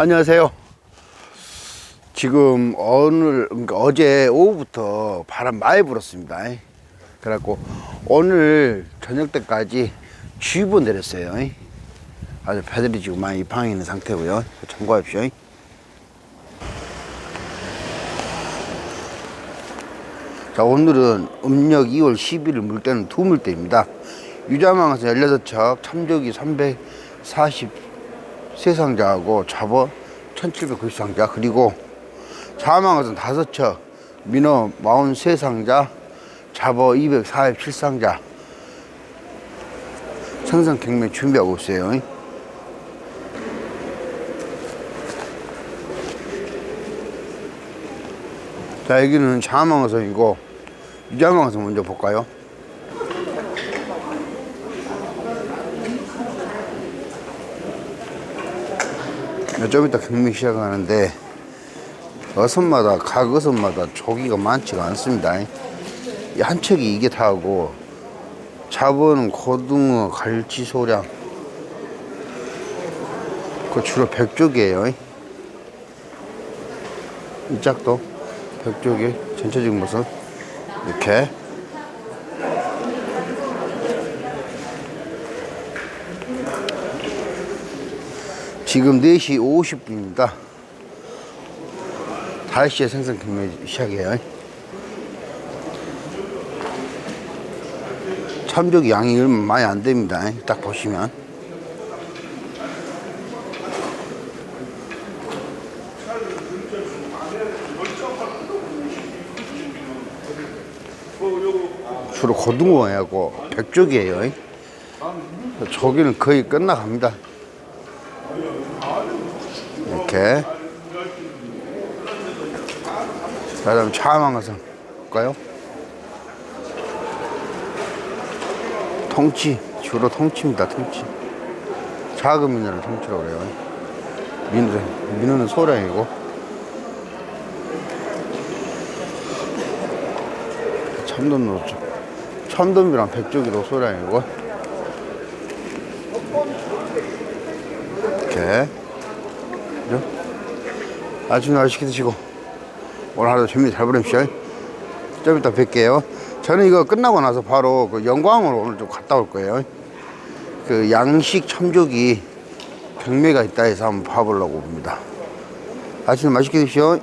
안녕하세요. 지금 오늘 그러니까 어제 오후부터 바람 많이 불었습니다. 그래갖고 오늘 저녁 때까지 주의보 내렸어요. 아주 배들이 지금 많이 입항해 있는 상태고요. 참고하십시오. 자, 오늘은 음력 2월 10일 물때는 두 물때입니다. 유자망에서 16척, 참조기 343상자하고 잡어 1790상자, 그리고 자망에서는 5척, 민어 43상자, 잡어 247상자, 생선 경매 준비하고 있어요. 자, 여기는 자망어선이고, 유자망어선 먼저 볼까요? 좀 이따 경매 시작하는데, 어선마다, 각 어선마다 조기가 많지가 않습니다. 이한 척이 이게 다고, 잡어는 고등어, 갈치, 소량. 그 주로 백쪽이에요. 이 짝도 백쪽이 전체적인 모습 이렇게 지금 4시 50분입니다 5시에 생선 경매 시작해요 참조기 양이 많이 안 됩니다 딱 보시면 주로 고등어하고 백쪽이에요. 저기는 거의 끝나갑니다. 이렇게. 자, 다음 차만 가서 볼까요? 통치, 주로 통치입니다, 통치. 작은 민어를 통치라고 그래요. 민어는, 민어는 소량이고. 참돔 죠 참돔이랑 백조기로 소량이고 이렇게. 그죠? 아침 맛있게 드시고. 오늘 하루도 재밌게 잘 보내십시오 좀 이따 뵐게요. 저는 이거 끝나고 나서 바로 그 영광으로 오늘 좀 갔다 올 거예요. 그 양식 참조기 경매가 있다 해서 한번 봐보려고 봅니다. 아침 맛있게 드시오